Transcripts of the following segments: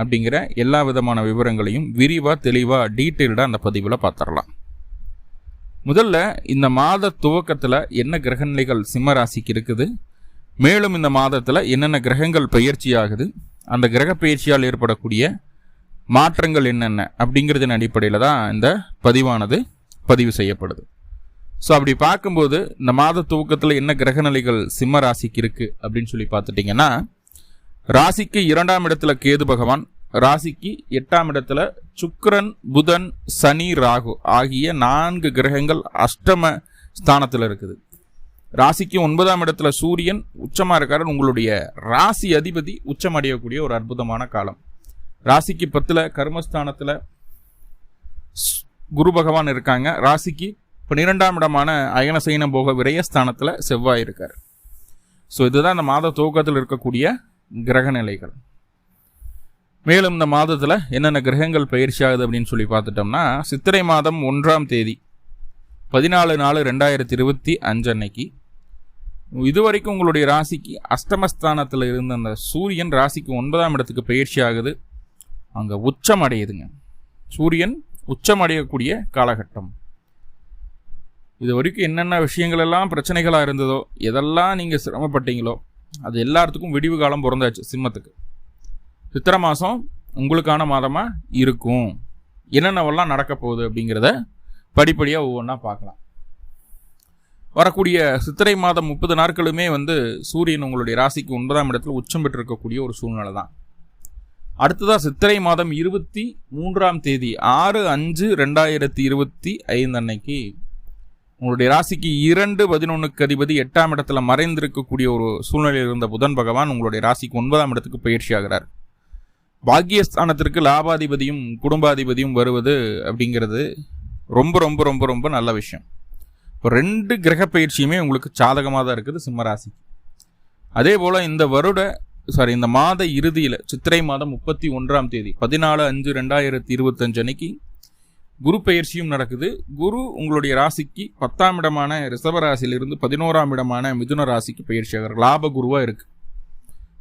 அப்படிங்கிற எல்லா விதமான விவரங்களையும் விரிவாக தெளிவாக டீட்டெயில்டாக அந்த பதிவில் பார்த்துடலாம் முதல்ல இந்த மாத துவக்கத்தில் என்ன கிரகநிலைகள் சிம்ம ராசிக்கு இருக்குது? மேலும் இந்த மாதத்தில் என்னென்ன கிரகங்கள் பயிற்சி ஆகுது? அந்த கிரக பயிற்சியால் ஏற்படக்கூடிய மாற்றங்கள் என்னென்ன? அப்படிங்கிறதின் அடிப்படையில் தான் இந்த பதிவானது பதிவு செய்யப்படுது. ஸோ அப்படி பார்க்கும்போது இந்த மாத துவக்கத்தில் என்ன கிரகநிலைகள் சிம்ம ராசிக்கு இருக்குது அப்படின்னு சொல்லி பார்த்துட்டிங்கன்னா ராசிக்கு இரண்டாம் இடத்துல கேது பகவான் ராசிக்கு எட்டாம் இடத்துல சுக்கரன் புதன் சனி ராகு ஆகிய நான்கு கிரகங்கள் அஷ்டம ஸ்தானத்தில் இருக்குது. ராசிக்கு ஒன்பதாம் இடத்துல சூரியன் உச்சமாக இருக்காரு. உங்களுடைய ராசி அதிபதி உச்சம் அடையக்கூடிய ஒரு அற்புதமான காலம். ராசிக்கு பத்தில் கர்மஸ்தானத்தில் ஸ்- குரு பகவான் இருக்காங்க. ராசிக்கு பன்னிரெண்டாம் இடமான அயனசைன போக விரயஸ்தானத்தில் செவ்வாய் இருக்கார். ஸோ இதுதான் இந்த மாத துவக்கத்தில் இருக்கக்கூடிய கிரக நிலைகள் மேலும் இந்த மாதத்தில் என்னென்ன கிரகங்கள் பயிற்சி ஆகுது அப்படின்னு சொல்லி பார்த்துட்டோம்னா சித்திரை மாதம் ஒன்றாம் தேதி பதினாலு நாலு ரெண்டாயிரத்தி இருபத்தி அஞ்சு அன்னைக்கு. இதுவரைக்கும் உங்களுடைய ராசிக்கு அஷ்டமஸ்தானத்தில் இருந்த அந்த சூரியன் ராசிக்கு ஒன்பதாம் இடத்துக்கு பயிற்சி ஆகுது அங்கே உச்சம் அடையுதுங்க. சூரியன் உச்சம் அடையக்கூடிய காலகட்டம். இது வரைக்கும் என்னென்ன விஷயங்கள் எல்லாம் பிரச்சனைகளாக இருந்ததோ எதெல்லாம் நீங்கள் சிரமப்பட்டீங்களோ அது எல்லாத்துக்கும் விடிவு காலம் பிறந்தாச்சு சிம்மத்துக்கு. சித்திரை மாதம் உங்களுக்கான மாதமாக இருக்கும். என்னென்னவெல்லாம் நடக்க போகுது அப்படிங்கிறத படிப்படியாக ஒவ்வொன்றா பார்க்கலாம். வரக்கூடிய சித்திரை மாதம் முப்பது நாட்களுமே வந்து சூரியன் உங்களுடைய ராசிக்கு ஒன்பதாம் இடத்துல உச்சம் பெற்றிருக்கக்கூடிய ஒரு சூழ்நிலை தான். அடுத்ததாக சித்திரை மாதம் இருபத்தி மூன்றாம் தேதி ஆறு அஞ்சு ரெண்டாயிரத்தி இருபத்தி ஐந்து அன்னைக்கு உங்களுடைய ராசிக்கு இரண்டு பதினொன்றுக்கு அதிபதி எட்டாம் இடத்துல மறைந்திருக்கக்கூடிய ஒரு சூழ்நிலையில் இருந்த புதன் பகவான் உங்களுடைய ராசிக்கு ஒன்பதாம் இடத்துக்கு பயிற்சி ஆகிறார் பாக்கியஸ்தானத்திற்கு லாபாதிபதியும் குடும்பாதிபதியும் வருவது அப்படிங்கிறது ரொம்ப ரொம்ப ரொம்ப ரொம்ப நல்ல விஷயம். இப்போ ரெண்டு கிரக பயிற்சியுமே உங்களுக்கு சாதகமாக தான் இருக்குது சிம்ம ராசி. அதே போல் இந்த வருட சாரி இந்த மாத இறுதியில் சித்திரை மாதம் முப்பத்தி ஒன்றாம் தேதி பதினாலு அஞ்சு ரெண்டாயிரத்தி இருபத்தஞ்சு அன்னைக்கு குரு பயிற்சியும் நடக்குது. குரு உங்களுடைய ராசிக்கு பத்தாம் இடமான ரிஷப பதினோராம் இடமான மிதுன ராசிக்கு பயிற்சி ஆகிறார் லாப குருவாக இருக்குது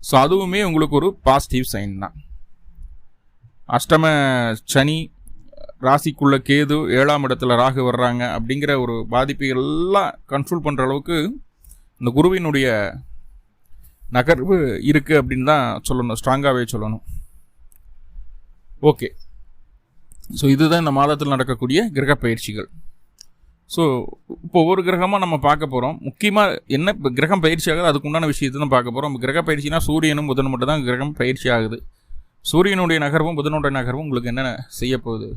ஸோ அதுவுமே உங்களுக்கு ஒரு பாசிட்டிவ் சைன் தான். அஷ்டம சனி ராசிக்குள்ள கேது ஏழாம் இடத்துல ராகு வர்றாங்க அப்படிங்கிற ஒரு பாதிப்பை எல்லாம் கண்ட்ரோல் பண்ணுற அளவுக்கு இந்த குருவினுடைய நகர்வு இருக்குது அப்படின்னு தான் சொல்லணும் ஸ்ட்ராங்காகவே சொல்லணும். ஓகே ஸோ இதுதான் இந்த மாதத்தில் நடக்கக்கூடிய கிரக பயிற்சிகள். ஸோ இப்போ ஒவ்வொரு கிரகமாக நம்ம பார்க்க போகிறோம் முக்கியமாக என்ன இப்போ கிரகம் பயிற்சி ஆகுது அதுக்குண்டான விஷயத்தை தான் பார்க்க போகிறோம் கிரக பயிற்சினா சூரியனும் புதன் மட்டும் தான் கிரகம் பயிற்சி ஆகுது. சூரியனுடைய நகர்வும் புதனுடைய நகர்வும் உங்களுக்கு என்னென்ன செய்ய போகுது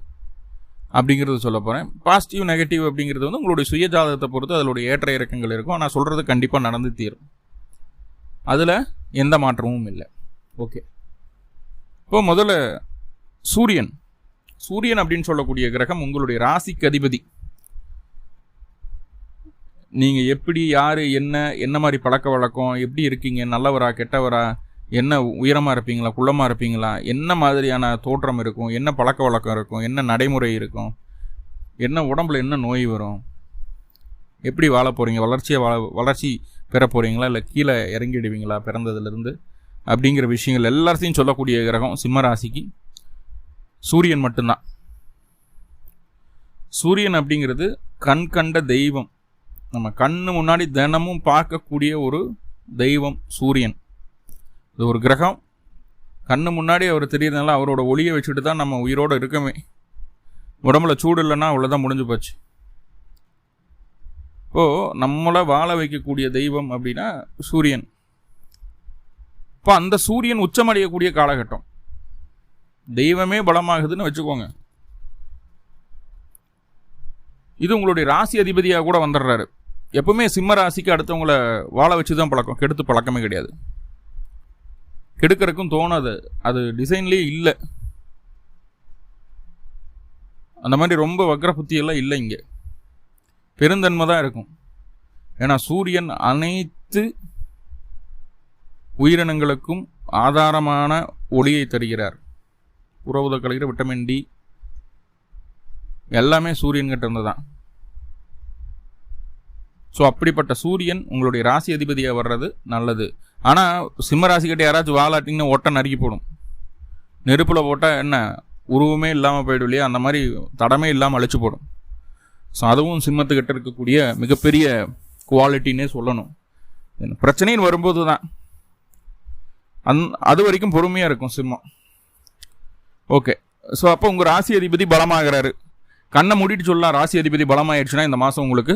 அப்படிங்கிறது சொல்ல போகிறேன் பாசிட்டிவ் நெகட்டிவ் அப்படிங்கிறது வந்து உங்களுடைய சுய ஜாதகத்தை பொறுத்து அதனுடைய ஏற்ற இறக்கங்கள் இருக்கும். ஆனால் சொல்கிறது கண்டிப்பாக நடந்து தீரும். அதில் எந்த மாற்றமும் இல்லை. ஓகே இப்போ முதல்ல சூரியன். சூரியன் அப்படின்னு சொல்லக்கூடிய கிரகம் உங்களுடைய ராசிக்கு அதிபதி. நீங்கள் எப்படி யார் என்ன என்ன மாதிரி பழக்க வழக்கம் எப்படி இருக்கீங்க நல்லவரா கெட்டவரா என்ன உயரமாக இருப்பீங்களா குள்ளமாக இருப்பீங்களா என்ன மாதிரியான தோற்றம் இருக்கும் என்ன பழக்க வழக்கம் இருக்கும் என்ன நடைமுறை இருக்கும் என்ன உடம்புல என்ன நோய் வரும் எப்படி வாழ போகிறீங்க வளர்ச்சியை வாழ வளர்ச்சி பெற போகிறீங்களா இல்லை கீழே இறங்கிடுவீங்களா பிறந்ததுலேருந்து அப்படிங்கிற விஷயங்கள் எல்லாத்தையும் சொல்லக்கூடிய கிரகம் சிம்ம ராசிக்கு. சூரியன் மட்டும்தான். சூரியன் அப்படிங்கிறது கண் கண்ட தெய்வம். நம்ம கண்ணு முன்னாடி தினமும் பார்க்கக்கூடிய ஒரு தெய்வம் சூரியன். இது ஒரு கிரகம். கண்ணு முன்னாடி அவர் தெரியறதுனால அவரோட ஒளியை வச்சுட்டு தான் நம்ம உயிரோடு இருக்கமே. உடம்புல சூடு இல்லைன்னா அவ்வளோதான் முடிஞ்சு போச்சு. இப்போது நம்மளை வாழ வைக்கக்கூடிய தெய்வம் அப்படின்னா சூரியன். இப்போ அந்த சூரியன் உச்சமடையக்கூடிய காலகட்டம். தெய்வமே பலமாகுதுன்னு வச்சுக்கோங்க. இது உங்களுடைய ராசி அதிபதியாக கூட வந்துடுறாரு. எப்பவுமே சிம்ம ராசிக்கு அடுத்தவங்கள வாழ வச்சு தான் பழக்கம். கெடுத்து பழக்கமே கிடையாது. கெடுக்கறதுக்கும் தோணாது. அது டிசைன்லேயே இல்லை. அந்த மாதிரி ரொம்ப வக்ர புத்தியெல்லாம் இல்லை இங்கே. பெருந்தன்மை தான் இருக்கும். ஏன்னா சூரியன் அனைத்து உயிரினங்களுக்கும் ஆதாரமான ஒளியை தருகிறார். உறவுத கலைகிற விட்டமின் டி எல்லாமே சூரியன்கிட்ட இருந்து தான் ஸோ அப்படிப்பட்ட சூரியன் உங்களுடைய ராசி அதிபதியாக வர்றது நல்லது. ஆனால் சிம்ம ராசிக்கிட்ட யாராச்சும் வாலாட்டிங்கன்னா ஒட்டை நறுக்கி போடும். நெருப்பில் போட்டால் என்ன? உருவமே இல்லாமல் போயிடும் இல்லையா? அந்த மாதிரி தடமே இல்லாமல் அழிச்சு போடும். ஸோ அதுவும் சிம்மத்துக்கிட்ட இருக்கக்கூடிய மிகப்பெரிய குவாலிட்டின்னே சொல்லணும். பிரச்சனைன்னு வரும்போது தான் அந் அது வரைக்கும் பொறுமையாக இருக்கும் சிம்மம். ஓகே ஸோ அப்போ உங்கள் ராசி அதிபதி பலமாகிறாரு. கண்ணை மூடிட்டு சொல்லலாம் ராசி அதிபதி பலமாயிடுச்சுன்னா இந்த மாதம் உங்களுக்கு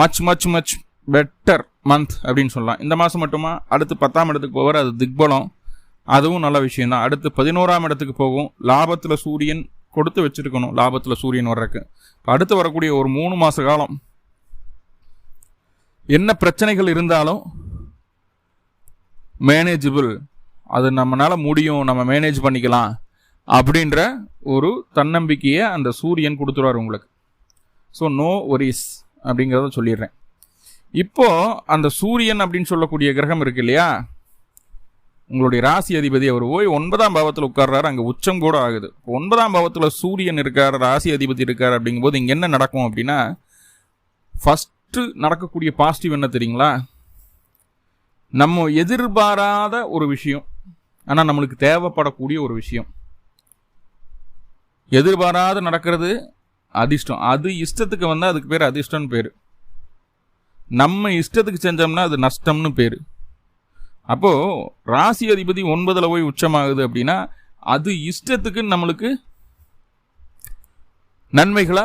much much much better month அப்படின்னு சொல்லலாம். இந்த மாதம் மட்டுமா? அடுத்து பத்தாம் இடத்துக்கு போவார் அது திக்பலம். அதுவும் நல்ல விஷயந்தான் அடுத்து பதினோராம் இடத்துக்கு போகும். லாபத்தில் சூரியன் கொடுத்து வச்சுருக்கணும் லாபத்தில் சூரியன் வர்றதுக்கு. அடுத்து வரக்கூடிய ஒரு மூணு மாத காலம் என்ன பிரச்சனைகள் இருந்தாலும் மேனேஜபிள் அது நம்மளால் முடியும் நம்ம மேனேஜ் பண்ணிக்கலாம். அப்படின்ற ஒரு தன்னம்பிக்கையை அந்த சூரியன் கொடுத்துருவார் உங்களுக்கு. ஸோ நோ ஒரிஸ் அப்படிங்கிறத சொல்லிடுறேன். இப்போது அந்த சூரியன் அப்படின்னு சொல்லக்கூடிய கிரகம் இருக்கு இல்லையா? உங்களுடைய ராசி அதிபதி அவர் ஓய் ஒன்பதாம் பாவத்தில் உட்கார்றாரு அங்கே உச்சம் கூட ஆகுது. ஒன்பதாம் பாவத்தில் சூரியன் இருக்கார் ராசி அதிபதி இருக்கார் அப்படிங்கும்போது இங்கே என்ன நடக்கும் அப்படின்னா ஃபஸ்ட்டு நடக்கக்கூடிய பாசிட்டிவ் என்ன தெரியுங்களா? நம்ம எதிர்பாராத ஒரு விஷயம். ஆனால் நம்மளுக்கு தேவைப்படக்கூடிய ஒரு விஷயம். எதிர்பாராத நடக்கிறது அதிர்ஷ்டம். அது இஷ்டத்துக்கு வந்தால் அதுக்கு பேர் அதிர்ஷ்டம்னு பேர். நம்ம இஷ்டத்துக்கு செஞ்சோம்னா அது நஷ்டம்னு பேர். அப்போது ராசி அதிபதி ஒன்பதில் போய் உச்சமாகுது அப்படின்னா அது இஷ்டத்துக்கு நம்மளுக்கு நன்மைகளை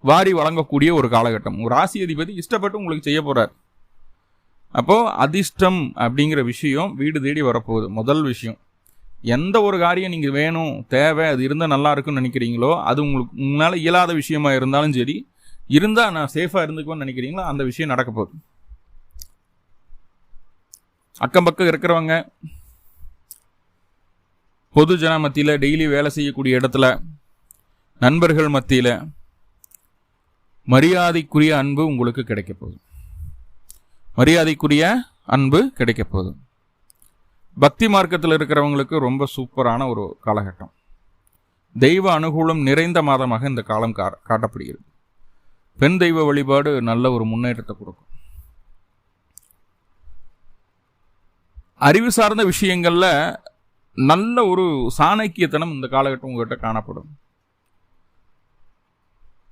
வாரி வழங்கக்கூடிய ஒரு காலகட்டம். ஒரு ராசி அதிபதி இஷ்டப்பட்டு உங்களுக்கு செய்ய போகிறார் அப்போது அதிர்ஷ்டம் அப்படிங்கிற விஷயம் வீடு தேடி வரப்போகுது. முதல் விஷயம். எந்த ஒரு காரியம் நீங்கள் வேணும் தேவை அது இருந்தால் நல்லா இருக்குன்னு நினைக்கிறீங்களோ அது உங்களுக்கு உங்களால் இயலாத விஷயமா இருந்தாலும் சரி இருந்தால் நான் சேஃபாக இருந்துக்குவேன்னு நினைக்கிறீங்களோ அந்த விஷயம் நடக்க போகுது. அக்கம் பக்கம் இருக்கிறவங்க பொது ஜன மத்தியில் டெய்லி வேலை செய்யக்கூடிய இடத்துல நண்பர்கள் மத்தியில் மரியாதைக்குரிய அன்பு உங்களுக்கு கிடைக்க போகுது. மரியாதைக்குரிய அன்பு கிடைக்க போகுது. பக்தி மார்க்கத்தில் இருக்கிறவங்களுக்கு ரொம்ப சூப்பரான ஒரு காலகட்டம். தெய்வ அனுகூலம் நிறைந்த மாதமாக இந்த காலம் கா காட்டப்படுகிறது. பெண் தெய்வ வழிபாடு நல்ல ஒரு முன்னேற்றத்தை கொடுக்கும். அறிவு சார்ந்த விஷயங்களில் நல்ல ஒரு சாணக்கியத்தனம் இந்த காலகட்டம் உங்கள்கிட்ட காணப்படும்.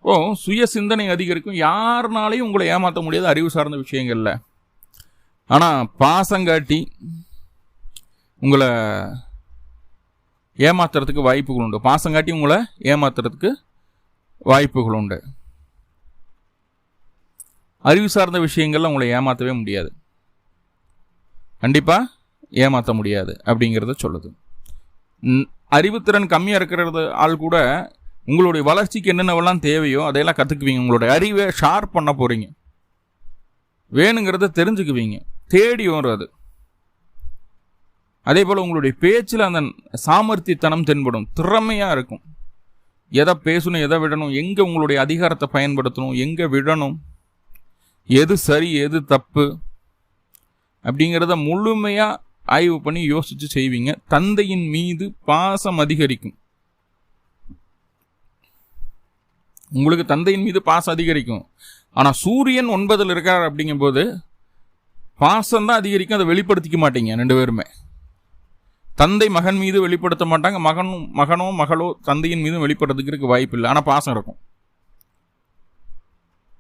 ஓ சுய சிந்தனை அதிகரிக்கும். யாருனாலையும் உங்களை ஏமாற்ற முடியாது அறிவு சார்ந்த விஷயங்களில். ஆனால் பாசங்காட்டி உங்களை ஏமாத்துறதுக்கு வாய்ப்புகள் உண்டு. பாசங்காட்டி உங்களை ஏமாத்துறதுக்கு வாய்ப்புகள் உண்டு. அறிவு சார்ந்த விஷயங்கள்ல உங்களை ஏமாற்றவே முடியாது. கண்டிப்பாக ஏமாற்ற முடியாது அப்படிங்கிறத சொல்லுது. அறிவுத்திறன் கம்மியாக இருக்கிறது ஆள் கூட உங்களுடைய வளர்ச்சிக்கு என்னென்னவெல்லாம் தேவையோ அதையெல்லாம் கற்றுக்குவீங்க உங்களுடைய அறிவை ஷார்ப் பண்ண போகிறீங்க வேணுங்கிறத தெரிஞ்சுக்குவீங்க. தேடி வரும் அது. அதே போல் உங்களுடைய பேச்சில் அந்த சாமர்த்தியத்தனம் தென்படும். திறமையாக இருக்கும். எதை பேசணும் எதை விடணும் எங்கே உங்களுடைய அதிகாரத்தை பயன்படுத்தணும் எங்கே விடணும் எது சரி எது தப்பு அப்படிங்கிறத முழுமையாக ஆய்வு பண்ணி யோசித்து செய்வீங்க. தந்தையின் மீது பாசம் அதிகரிக்கும். உங்களுக்கு தந்தையின் மீது பாசம் அதிகரிக்கும். ஆனால் சூரியன் ஒன்பதில் இருக்கார் அப்படிங்கும்போது பாசம் தான் அதிகரிக்கும் அதை வெளிப்படுத்திக்க மாட்டீங்க ரெண்டு பேருமே. தந்தை மகன் மீது வெளிப்படுத்த மாட்டாங்க. மகனும் மகனோ மகளோ தந்தையின் மீதும் வெளிப்படுறதுக்கு வாய்ப்பு இல்லை. ஆனால் பாசம் இருக்கும்.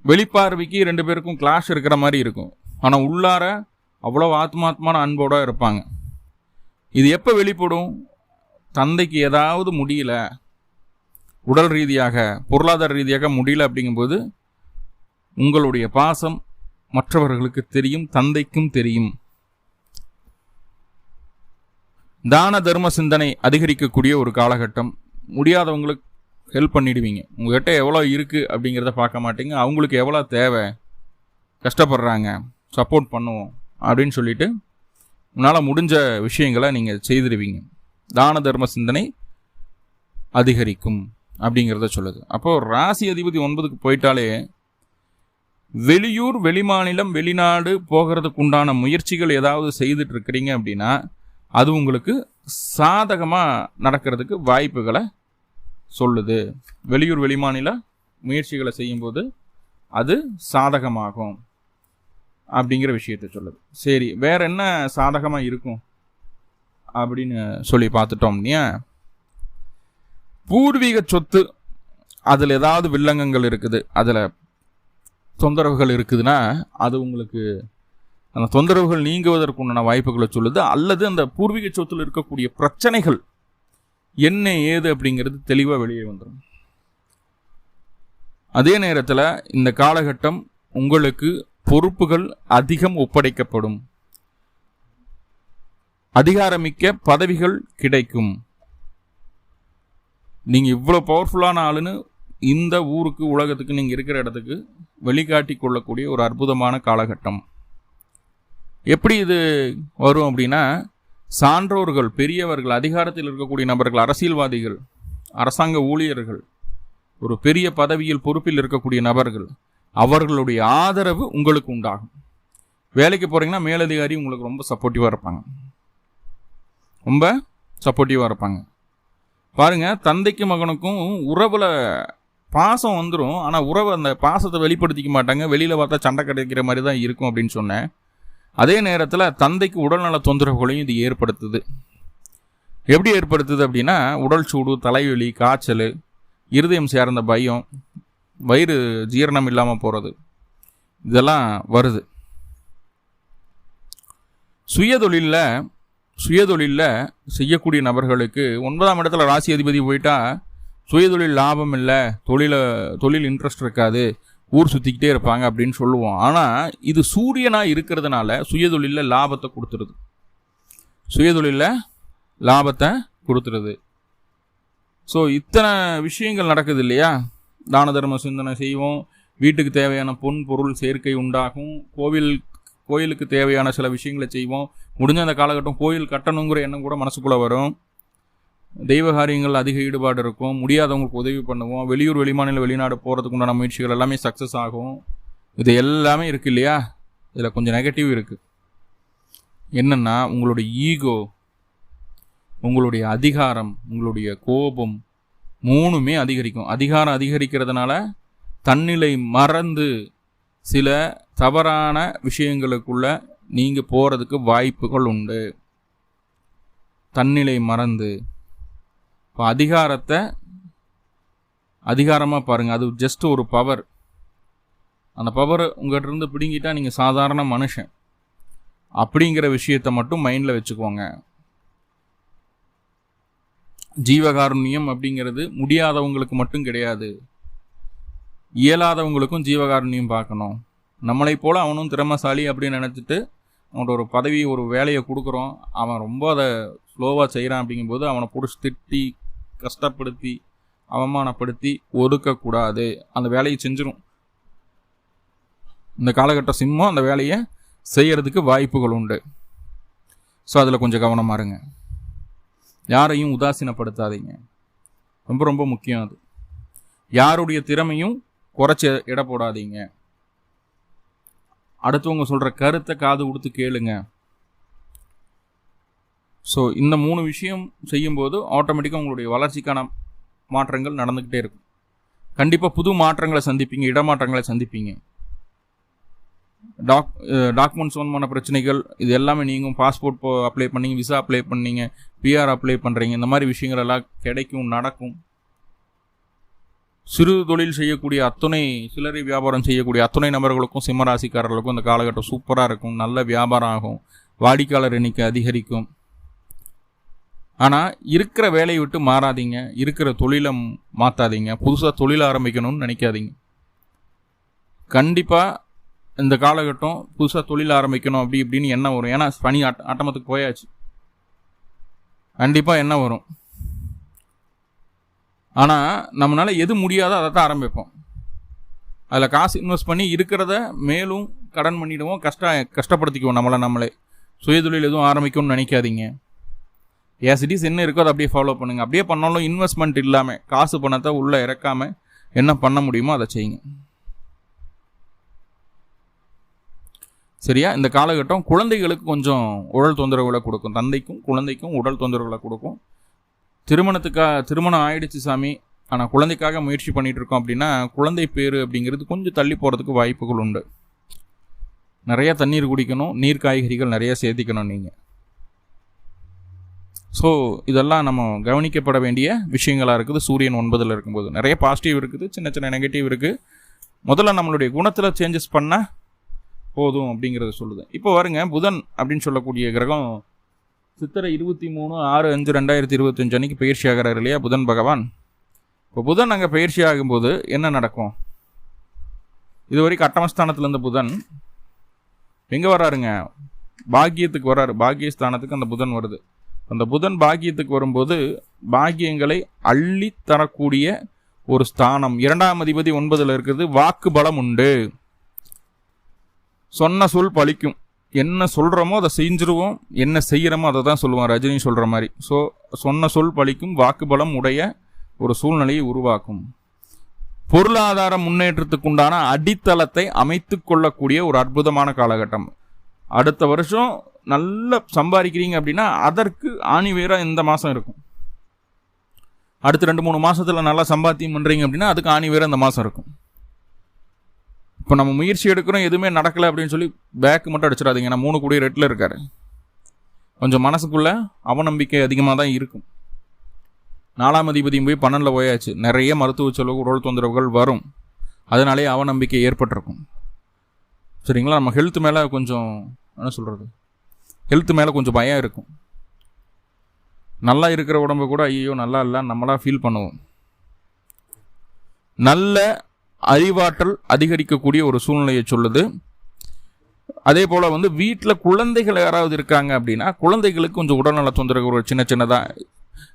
வெளிப்பார்வைக்கு ரெண்டு பேருக்கும் கிளாஷ் இருக்கிற மாதிரி இருக்கும். ஆனால் உள்ளார அவ்வளோ ஆத்மாத்மான அன்போடு இருப்பாங்க. இது எப்போ வெளிப்படும்? தந்தைக்கு ஏதாவது முடியல உடல் ரீதியாக பொருளாதார ரீதியாக முடியல அப்படிங்கும்போது உங்களுடைய பாசம் மற்றவர்களுக்கு தெரியும் தந்தைக்கும் தெரியும். தான தர்ம சிந்தனை அதிகரிக்கக்கூடிய ஒரு காலகட்டம். முடியாதவங்களுக்கு ஹெல்ப் பண்ணிடுவீங்க. உங்கள்கிட்ட எவ்வளோ இருக்குது அப்படிங்கிறத பார்க்க மாட்டீங்க. அவங்களுக்கு எவ்வளோ தேவை கஷ்டப்படுறாங்க சப்போர்ட் பண்ணுவோம் அப்படின்னு சொல்லிட்டு உன்னால் முடிஞ்ச விஷயங்களை நீங்கள் செய்திருவீங்க. தான தர்ம சிந்தனை அதிகரிக்கும் அப்படிங்கிறத சொல்லுது. அப்போது ராசி அதிபதி ஒன்பதுக்கு போயிட்டாலே வெளியூர் வெளிமாநிலம் வெளிநாடு போகிறதுக்கு உண்டான முயற்சிகள் ஏதாவது செய்துட்டு இருக்கிறீங்க அப்படின்னா அது உங்களுக்கு சாதகமாக நடக்கிறதுக்கு வாய்ப்புகளை சொல்லுது. வெளியூர் வெளிமாநில முயற்சிகளை செய்யும்போது அது சாதகமாகும் அப்படிங்கிற விஷயத்த சொல்லுது. சரி வேற என்ன சாதகமாக இருக்கும் அப்படின்னு சொல்லி பார்த்துட்டோம்னியா பூர்வீக சொத்து அதில் ஏதாவது வில்லங்கங்கள் இருக்குது அதில் தொந்தரவுகள் இருக்குதுன்னா அது உங்களுக்கு அந்த தொந்தரவுகள் நீங்குவதற்குண்டான வாய்ப்புகளை சொல்லுது அல்லது அந்த பூர்வீக சொத்தில் இருக்கக்கூடிய பிரச்சனைகள் என்ன ஏது அப்படிங்கிறது தெளிவாக வெளியே வந்துடும் அதே நேரத்தில் இந்த காலகட்டம் உங்களுக்கு பொறுப்புகள் அதிகம் ஒப்படைக்கப்படும். அதிகாரமிக்க பதவிகள் கிடைக்கும். நீங்கள் இவ்வளோ பவர்ஃபுல்லான ஆளுன்னு இந்த ஊருக்கு உலகத்துக்கு நீங்கள் இருக்கிற இடத்துக்கு வெளிக்காட்டி கொள்ளக்கூடிய ஒரு அற்புதமான காலகட்டம். எப்படி இது வரும் அப்படின்னா சான்றோர்கள் பெரியவர்கள் அதிகாரத்தில் இருக்கக்கூடிய நபர்கள் அரசியல்வாதிகள் அரசாங்க ஊழியர்கள் ஒரு பெரிய பதவியில் பொறுப்பில் இருக்கக்கூடிய நபர்கள் அவர்களுடைய ஆதரவு உங்களுக்கு உண்டாகும். வேலைக்கு போகிறீங்கன்னா மேலதிகாரி உங்களுக்கு ரொம்ப சப்போர்ட்டிவாக இருப்பாங்க. ரொம்ப சப்போர்ட்டிவாக இருப்பாங்க. பாருங்கள் தந்தைக்கு மகனுக்கும் உறவில் பாசம் வந்துடும் ஆனால் உறவை அந்த பாசத்தை வெளிப்படுத்திக்க மாட்டாங்க. வெளியில் பார்த்தா சண்டை கிடைக்கிற மாதிரி தான் இருக்கும் அப்படின்னு சொன்னேன். அதே நேரத்தில் தந்தைக்கு உடல்நல தொந்தரவுகளையும் இது ஏற்படுத்துது. எப்படி ஏற்படுத்துது அப்படின்னா உடல் சூடு தலைவலி காய்ச்சல் இருதயம் சேர்ந்த பயம் வயிறு ஜீரணம் இல்லாமல் போகிறது இதெல்லாம் வருது. சுயதொழிலில் சுயதொழிலில் செய்யக்கூடிய நபர்களுக்கு ஒன்பதாம் இடத்துல ராசி அதிபதி போயிட்டா சுயதொழில் லாபம் இல்லை தொழில தொழில் இன்ட்ரெஸ்ட் இருக்காது ஊர் சுற்றிக்கிட்டே இருப்பாங்க அப்படின்னு சொல்லுவோம். ஆனால் இது சூரியனாக இருக்கிறதுனால சுயதொழிலில் லாபத்தை கொடுத்துருது. சுயதொழிலில் லாபத்தை கொடுத்துருது. ஸோ இத்தனை விஷயங்கள் நடக்குது இல்லையா? தான தர்ம சிந்தனை செய்வோம். வீட்டுக்கு தேவையான பொன் பொருள் சேர்க்கை உண்டாகும். கோவில் கோயிலுக்கு தேவையான சில விஷயங்களை செய்வோம். முடிஞ்ச அந்த காலகட்டம் கோயில் கட்டணுங்கிற எண்ணம் கூட மனசுக்குள்ளே வரும். தெய்வ காரியங்கள் அதிக ஈடுபாடு இருக்கும். முடியாதவங்களுக்கு உதவி பண்ணுவோம். வெளியூர் வெளிமாநில வெளிநாடு போகிறதுக்கு உண்டான முயற்சிகள் எல்லாமே சக்ஸஸ் ஆகும். இது எல்லாமே இருக்குது இல்லையா? இதில் கொஞ்சம் நெகட்டிவ் இருக்குது என்னென்னா உங்களுடைய ஈகோ உங்களுடைய அதிகாரம் உங்களுடைய கோபம் மூணுமே அதிகரிக்கும். அதிகாரம் அதிகரிக்கிறதுனால தன்னிலை மறந்து சில தவறான விஷயங்களுக்குள்ள நீங்கள் போகிறதுக்கு வாய்ப்புகள் உண்டு. தன்னிலை மறந்து இப்போ அதிகாரத்தை அதிகாரமாக பாருங்கள் அது ஜஸ்ட் ஒரு பவர் அந்த பவர் உங்கள்கிட்ட இருந்து பிடுங்கிட்டா நீங்கள் சாதாரண மனுஷன். அப்படிங்கிற விஷயத்தை மட்டும் மைண்டில் வச்சுக்கோங்க. ஜீவகாருண்யம் அப்படிங்கிறது முடியாதவங்களுக்கு மட்டும் கிடையாது. இயலாதவங்களுக்கும் ஜீவகாருண்யம் பார்க்கணும். நம்மளை போல் அவனும் திறமசாலி அப்படின்னு நினச்சிட்டு அவனோட ஒரு பதவி ஒரு வேலையை கொடுக்குறோம். அவன் ரொம்ப அதை ஸ்லோவாக செய்கிறான் அப்படிங்கும்போது அவனை பிடிச்சி திட்டி கஷ்டப்படுத்தி அவமானப்படுத்தி ஒதுக்கக்கூடாது அந்த வேலையை செஞ்சிடும் இந்த காலகட்ட சிம்மம் அந்த வேலையை செய்கிறதுக்கு வாய்ப்புகள் உண்டு. ஸோ அதில் கொஞ்சம் கவனமாக இருங்க. யாரையும் உதாசீனப்படுத்தாதீங்க. ரொம்ப ரொம்ப முக்கியம் அது. யாருடைய திறமையும் குறைச்சி இட போடாதீங்க. அடுத்தவங்க சொல்கிற கருத்தை காது கொடுத்து கேளுங்க. ஸோ இந்த மூணு விஷயம் செய்யும்போது ஆட்டோமேட்டிக்காக உங்களுடைய வளர்ச்சிக்கான மாற்றங்கள் நடந்துக்கிட்டே இருக்கும். கண்டிப்பாக புது மாற்றங்களை சந்திப்பீங்க இடமாற்றங்களை சந்திப்பீங்க. டாக் டாக்குமெண்ட் சம்பந்தமான பிரச்சனைகள் இது எல்லாமே நீங்கள் பாஸ்போர்ட் போ அப்ளை பண்ணீங்க விசா அப்ளை பண்ணீங்க பிஆர் அப்ளை பண்ணுறீங்க இந்த மாதிரி விஷயங்கள் எல்லாம் கிடைக்கும் நடக்கும். சிறு தொழில் செய்யக்கூடிய அத்துணை சில்லறை வியாபாரம் செய்யக்கூடிய அத்துணை நபர்களுக்கும் சிம்மராசிக்காரர்களுக்கும் இந்த காலகட்டம் சூப்பராக இருக்கும். நல்ல வியாபாரம் ஆகும். வாடிக்கையாளர் எண்ணிக்கை அதிகரிக்கும். ஆனால் இருக்கிற வேலையை விட்டு மாறாதீங்க. இருக்கிற தொழிலை மாற்றாதீங்க புதுசாக தொழில் ஆரம்பிக்கணும்னு நினைக்காதீங்க. கண்டிப்பாக இந்த காலகட்டம் புதுசாக தொழில் ஆரம்பிக்கணும் அப்படி இப்படின்னு என்ன வரும். ஏன்னா பணி ஆட்ட ஆட்டமத்துக்கு போயாச்சு. கண்டிப்பாக என்ன வரும். ஆனால் நம்மளால் எது முடியாதோ அதை தான் ஆரம்பிப்போம். அதில் காசு இன்வெஸ்ட் பண்ணி இருக்கிறத மேலும் கடன் பண்ணிவிடுவோம் கஷ்ட கஷ்டப்படுத்திக்குவோம் நம்மளை நம்மளே. சுயதொழில் எதுவும் ஆரம்பிக்கும்னு நினைக்காதீங்க. ஏசிடிஸ் என்ன இருக்கோ அதை அப்படியே ஃபாலோ பண்ணுங்கள் அப்படியே பண்ணாலும் இன்வெஸ்ட்மெண்ட் இல்லாமல் காசு பணத்தை உள்ளே இறக்காமல் என்ன பண்ண முடியுமோ அதை செய்யுங்க. சரியா? இந்த காலகட்டம் குழந்தைகளுக்கு கொஞ்சம் உடல் தொந்தரவுகளை கொடுக்கும். தந்தைக்கும் குழந்தைக்கும் உடல் தொந்தரவுகளை கொடுக்கும். திருமணத்துக்காக திருமணம் ஆயிடுச்சு சாமி. ஆனால் குழந்தைக்காக முயற்சி பண்ணிகிட்டு இருக்கோம் அப்படின்னா குழந்தை பேர் அப்படிங்கிறது கொஞ்சம் தள்ளி போகிறதுக்கு வாய்ப்புகள் உண்டு. நிறையா தண்ணீர் குடிக்கணும் நீர் காய்கறிகள் நிறைய சேர்த்திக்கணும் நீங்கள் ஸோ இதெல்லாம் நம்ம கவனிக்கப்பட வேண்டிய விஷயங்களாக இருக்குது. சூரியன் ஒன்பதில் இருக்கும்போது. நிறைய பாசிட்டிவ் இருக்குது சின்ன சின்ன நெகட்டிவ் இருக்குது முதல்ல நம்மளுடைய குணத்தில் சேஞ்சஸ் பண்ணால் போதும் அப்படிங்கிறத சொல்லுது. இப்போ வருங்க புதன் அப்படின்னு சொல்லக்கூடிய கிரகம் சித்திரை இருபத்தி மூணு ஆறு அஞ்சு ரெண்டாயிரத்தி இருபத்தஞ்சு அன்னைக்கு பயிற்சி ஆகிறார் இல்லையா புதன் பகவான். இப்போ புதன் அங்கே பயிற்சி ஆகும்போது என்ன நடக்கும்? இதுவரைக்கும் அட்டமஸ்தானத்தில் இருந்த புதன் எங்கே வர்றாருங்க பாக்கியத்துக்கு வர்றாரு பாக்கியஸ்தானத்துக்கு அந்த புதன் வருது. அந்த புதன் பாக்கியத்துக்கு வரும்போது பாக்கியங்களை அள்ளி தரக்கூடிய ஒரு ஸ்தானம். இரண்டாம் அதிபதி ஒன்பதில் இருக்கிறது வாக்கு பலம் உண்டு. சொன்ன சொல் பழிக்கும். என்ன சொல்கிறோமோ அதை செஞ்சிருவோம் என்ன செய்கிறோமோ அதை தான் சொல்லுவோம் ரஜினி சொல்கிற மாதிரி. ஸோ சொன்ன சொல் பழிக்கும் வாக்குபலம் உடைய ஒரு சூழ்நிலையை உருவாக்கும். பொருளாதார முன்னேற்றத்துக்குண்டான அடித்தளத்தை அமைத்து கொள்ளக்கூடிய ஒரு அற்புதமான காலகட்டம். அடுத்த வருஷம் நல்ல சம்பாதிக்கிறீங்க அப்படின்னா அதற்கு ஆணிவேராக இந்த மாதம் இருக்கும். அடுத்த ரெண்டு மூணு மாதத்தில் நல்லா சம்பாத்தியம் பண்ணுறீங்க அப்படின்னா அதுக்கு ஆணிவேராக இந்த மாதம் இருக்கும். இப்போ நம்ம முயற்சி எடுக்கிறோம் எதுவுமே நடக்கலை அப்படின்னு சொல்லி பேக்கு மட்டும் அடிச்சிடாதீங்க. நான் மூணு கோடி ரெட்டில் இருக்காரு. கொஞ்சம் மனசுக்குள்ளே அவநம்பிக்கை அதிகமாக தான் இருக்கும். நாலாம் அதிபதியும் போய் பன்னெண்டில் போயாச்சு. நிறைய மருத்துவ செலவு உடல் தொந்தரவுகள் வரும். அதனாலே அவநம்பிக்கை ஏற்பட்டிருக்கும். சரிங்களா? நம்ம ஹெல்த் மேலே கொஞ்சம் என்ன சொல்கிறது ஹெல்த் மேலே கொஞ்சம் பயம் இருக்கும். நல்லா இருக்கிற உடம்பு கூட ஐயோ நல்லா இல்லை நம்மளாக ஃபீல் பண்ணுவோம். நல்ல அறிவாற்றல் அதிகரிக்கக்கூடிய ஒரு சூழ்நிலையை சொல்லுது. அதே போல் வந்து வீட்டில் குழந்தைகள் யாராவது இருக்காங்க அப்படின்னா குழந்தைகளுக்கு கொஞ்சம் உடல்நல தொந்தரவு ஒரு சின்ன சின்னதாக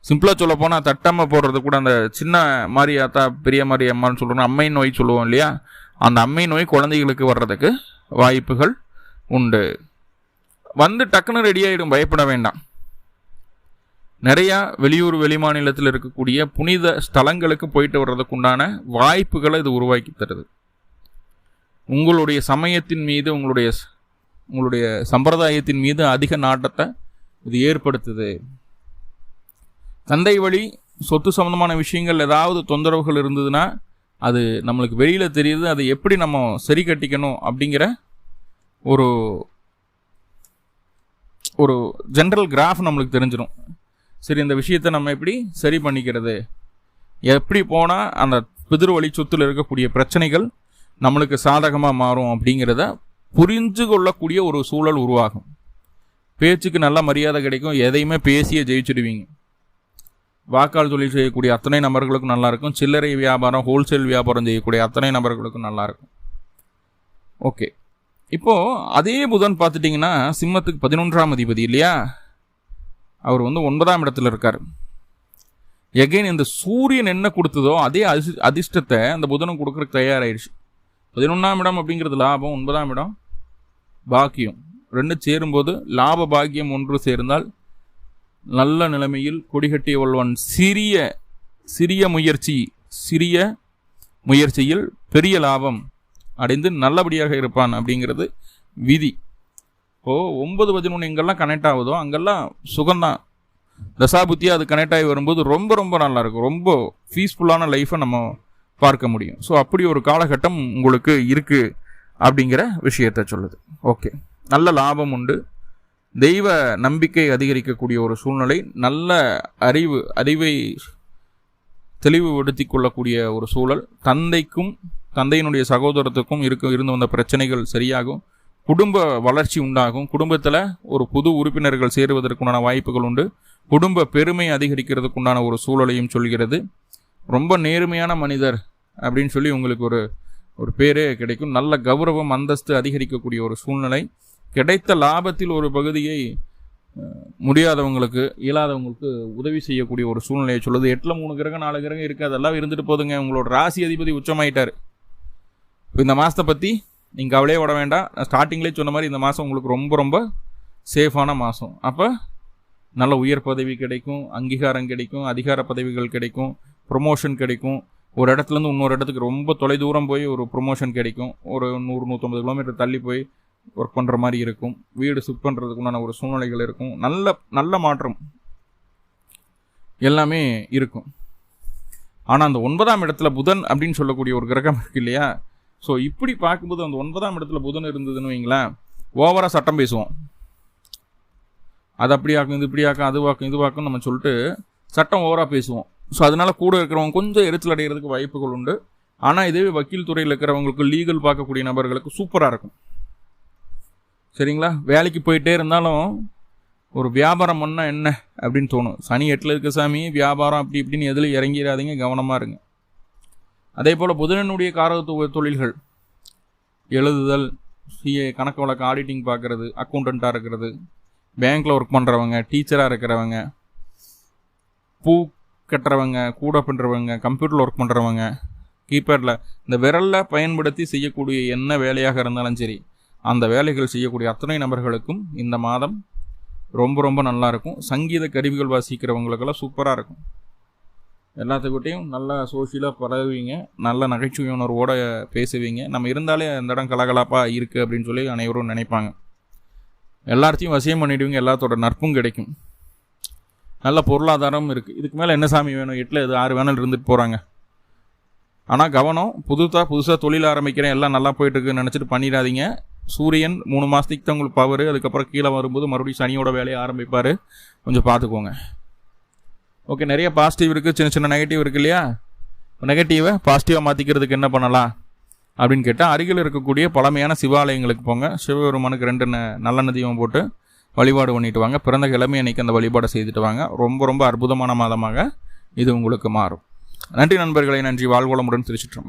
சிம்பிளாக சொல்ல போனால் தட்டாமல் போடுறது கூட அந்த சின்ன மாரியாத்தா பெரிய மாதிரி அம்மான்னு சொல்கிறோம் அம்மை நோய் சொல்லுவோம் இல்லையா? அந்த அம்மை நோய் குழந்தைகளுக்கு வர்றதுக்கு வாய்ப்புகள் உண்டு. வந்து டக்குன்னு ரெடி ஆகிடும் பயப்பட வேண்டாம். நிறையா வெளியூர் வெளிமாநிலத்தில் இருக்கக்கூடிய புனித ஸ்தலங்களுக்கு போயிட்டு வர்றதுக்கு உண்டான வாய்ப்புகளை இது உருவாக்கி தருது. உங்களுடைய சமயத்தின் மீது உங்களுடைய உங்களுடைய சம்பிரதாயத்தின் மீது அதிக நாட்டத்தை இது ஏற்படுத்துது. தந்தை வழி சொத்து சம்மந்தமான விஷயங்கள் ஏதாவது தொந்தரவுகள் இருந்ததுன்னா அது நம்மளுக்கு வெளியில் தெரியுது அதை எப்படி நம்ம சரி கட்டிக்கணும் அப்படிங்கிற ஒரு ஒரு ஜென்ரல் கிராஃப் நம்மளுக்கு தெரிஞ்சிடும் சரி இந்த விஷயத்தை நம்ம எப்படி சரி பண்ணிக்கிறது? எப்படி போனால் அந்த பிதிர் வழி சொத்தில் இருக்கக்கூடிய பிரச்சனைகள் நம்மளுக்கு சாதகமாக மாறும் அப்படிங்கிறத புரிஞ்சு கொள்ளக்கூடிய ஒரு சூழல் உருவாகும். பேச்சுக்கு நல்ல மரியாதை கிடைக்கும். எதையுமே பேசியே ஜெயிச்சிடுவீங்க. வாக்காள் தொழில் செய்யக்கூடிய அத்தனை நபர்களுக்கும் நல்லாயிருக்கும் சில்லறை வியாபாரம் ஹோல்சேல் வியாபாரம் செய்யக்கூடிய அத்தனை நபர்களுக்கும் நல்லாயிருக்கும் ஓகே இப்போது அதே புதன் பார்த்துட்டிங்கன்னா சிம்மத்துக்கு பதினொன்றாம் அதிபதி இல்லையா? அவர் வந்து ஒன்பதாம் இடத்துல இருக்கார். எகைன் இந்த சூரியன் என்ன கொடுத்ததோ அதே அதி அதிர்ஷ்டத்தை அந்த புதனும் கொடுக்குறக்கு தயாராகிடுச்சு பதினொன்றாம் இடம் அப்படிங்கிறது லாபம் ஒன்பதாம் இடம் பாக்கியம். ரெண்டு சேரும்போது லாப பாக்கியம் ஒன்று சேர்ந்தால் நல்ல நிலைமையில் கொடிகட்டிய ஒல்வன் சிறிய சிறிய முயற்சி சிறிய முயற்சியில் பெரிய லாபம். அடைந்து நல்லபடியாக இருப்பான் அப்படிங்கிறது விதி. இப்போது ஒன்பது பதினொன்று எங்கெல்லாம் கனெக்ட் ஆகுதோ அங்கெல்லாம் சுகம்தான். தசாபுத்தியாக அது கனெக்ட் ஆகி வரும்போது ரொம்ப ரொம்ப நல்லாயிருக்கும் ரொம்ப பீஸ்ஃபுல்லான லைஃப்பை நம்ம பார்க்க முடியும். ஸோ அப்படி ஒரு காலகட்டம் உங்களுக்கு இருக்குது அப்படிங்கிற விஷயத்த சொல்லுது. ஓகே நல்ல லாபம் உண்டு. தெய்வ நம்பிக்கை அதிகரிக்கக்கூடிய ஒரு சூழ்நிலை நல்ல அறிவு அறிவை தெளிவுபடுத்தி கொள்ளக்கூடிய ஒரு சூழல் தந்தைக்கும் தந்தையினுடைய சகோதரத்துக்கும் இருக்க இருந்து வந்த பிரச்சனைகள் சரியாகும். குடும்ப வளர்ச்சி உண்டாகும். குடும்பத்தில் ஒரு புது உறுப்பினர்கள் சேருவதற்குண்டான வாய்ப்புகள் உண்டு. குடும்ப பெருமை அதிகரிக்கிறதுக்குண்டான ஒரு சூழலையும் சொல்கிறது. ரொம்ப நேர்மையான மனிதர் அப்படின்னு சொல்லி உங்களுக்கு ஒரு ஒரு பேரே கிடைக்கும். நல்ல கௌரவம் அந்தஸ்து அதிகரிக்கக்கூடிய ஒரு சூழ்நிலை. கிடைத்த லாபத்தில் ஒரு பகுதியை முடியாதவங்களுக்கு இயலாதவங்களுக்கு உதவி செய்யக்கூடிய ஒரு சூழ்நிலையை சொல்லுது. எட்டில் மூணு கிரகம் நாலு கிரகம் இருக்குது அதெல்லாம் இருந்துட்டு போதுங்க. உங்களோட ராசி அதிபதி உச்சமாயிட்டார். இந்த மாதத்தை பற்றி நீங்கள் கவலையே விட வேண்டாம். ஸ்டார்டிங்லேயே சொன்ன மாதிரி இந்த மாதம் உங்களுக்கு ரொம்ப ரொம்ப சேஃபான மாதம் அப்போ நல்ல உயர் பதவி கிடைக்கும் அங்கீகாரம் கிடைக்கும் அதிகார பதவிகள் கிடைக்கும் ப்ரொமோஷன் கிடைக்கும். ஒரு இடத்துலேருந்து இன்னொரு இடத்துக்கு ரொம்ப தொலைதூரம் போய் ஒரு ப்ரொமோஷன் கிடைக்கும். ஒரு நூறு நூற்றம்பது கிலோமீட்டர் தள்ளி போய் ஒர்க் பண்ணுற மாதிரி இருக்கும். வீடு சுட் பண்ணுறதுக்குண்டான ஒரு சூழ்நிலைகள் இருக்கும். நல்ல நல்ல மாற்றம் எல்லாமே இருக்கும். ஆனால் அந்த ஒன்பதாம் இடத்துல புதன் அப்படின்னு சொல்லக்கூடிய ஒரு கிரகம் இருக்கு இல்லையா? ஸோ இப்படி பார்க்கும்போது அந்த ஒன்பதாம் இடத்துல புதன் இருந்ததுன்னு வைங்களேன் ஓவராக சட்டம் பேசுவோம். அது அப்படி ஆக்கும் இது இப்படி ஆக்கும் அது வாக்கும் இது வாக்கும் நம்ம சொல்லிட்டு சட்டம் ஓவராக பேசுவோம். ஸோ அதனால கூட இருக்கிறவங்க கொஞ்சம் எரிச்சல் அடைகிறதுக்கு வாய்ப்புகள் உண்டு. ஆனால் இதுவே வக்கீல் துறையில் இருக்கிறவங்களுக்கு லீகல் பார்க்கக்கூடிய நபர்களுக்கு சூப்பராக இருக்கும். சரிங்களா? வேலைக்கு போயிட்டே இருந்தாலும் ஒரு வியாபாரம் பண்ணால் என்ன அப்படின்னு தோணும். சனி எட்டில் இருக்க சாமி வியாபாரம் அப்படி இப்படின்னு எதில் இறங்கிடாதீங்க கவனமாக இருங்க. அதே போல் புதனனுடைய காரகத்துவ தொழில்கள் எழுதுதல் சிஏ கணக்கு வழக்கு ஆடிட்டிங் பார்க்குறது அக்கௌண்டண்ட்டாக இருக்கிறது பேங்க்கில் ஒர்க் பண்ணுறவங்க டீச்சராக இருக்கிறவங்க பூ கட்டுறவங்க கூட பண்ணுறவங்க கம்ப்யூட்டரில் ஒர்க் பண்ணுறவங்க கீபேடில் இந்த விரலில் பயன்படுத்தி செய்யக்கூடிய என்ன வேலையாக இருந்தாலும் சரி அந்த வேலைகள் செய்யக்கூடிய அத்தனை நபர்களுக்கும் இந்த மாதம் ரொம்ப ரொம்ப நல்லா இருக்கும். சங்கீத கருவிகள் வாசிக்கிறவங்களுக்கெல்லாம் சூப்பராக இருக்கும். எல்லாத்துக்கிட்டையும் நல்லா சோஷியலாக பரவுவீங்க. நல்ல நகைச்சுவை உணர்வோடு பேசுவீங்க. நம்ம இருந்தாலே அந்த இடம் கலகலப்பாக இருக்குது அப்படின்னு சொல்லி அனைவரும் நினைப்பாங்க. எல்லாத்தையும் வசியம் பண்ணிடுவீங்க. எல்லாத்தோட நட்பும் கிடைக்கும். நல்ல பொருளாதாரம் இருக்குது இதுக்கு மேலே என்ன சாமி வேணும்? எட்டில் இது ஆறு வேணாலும் இருந்துட்டு போகிறாங்க ஆனால் கவனம் புதுசாக புதுசாக தொழில் ஆரம்பிக்கிறேன். எல்லாம் நல்லா போயிட்டுருக்குன்னு நினச்சிட்டு பண்ணிடாதீங்க. சூரியன் மூணு மாதத்துக்கு தான் உங்களுக்கு பவர் அதுக்கப்புறம் கீழே வரும்போது மறுபடியும் சனியோட வேலையை ஆரம்பிப்பார். கொஞ்சம் பார்த்துக்கோங்க. ஓகே நிறைய பாசிட்டிவ் இருக்குது சின்ன சின்ன நெகட்டிவ் இருக்குது இல்லையா? நெகட்டிவை பாசிட்டிவாக மாற்றிக்கிறதுக்கு என்ன பண்ணலாம்? அப்படின்னு கேட்டால் அருகில் இருக்கக்கூடிய பழமையான சிவாலயங்களுக்கு போங்க. சிவபெருமானுக்கு ரெண்டு ந- நல்ல தீபம் போட்டு வழிபாடு பண்ணிட்டு வாங்க. பிறந்த கிழமை அன்னைக்கு அந்த வழிபாடை செய்துட்டு வாங்க. ரொம்ப ரொம்ப அற்புதமான மாதமாக இது உங்களுக்கு மாறும். நன்றி நண்பர்களை நன்றி. வாழ்வளமுடன் திருச்சிற்றம்பலம்.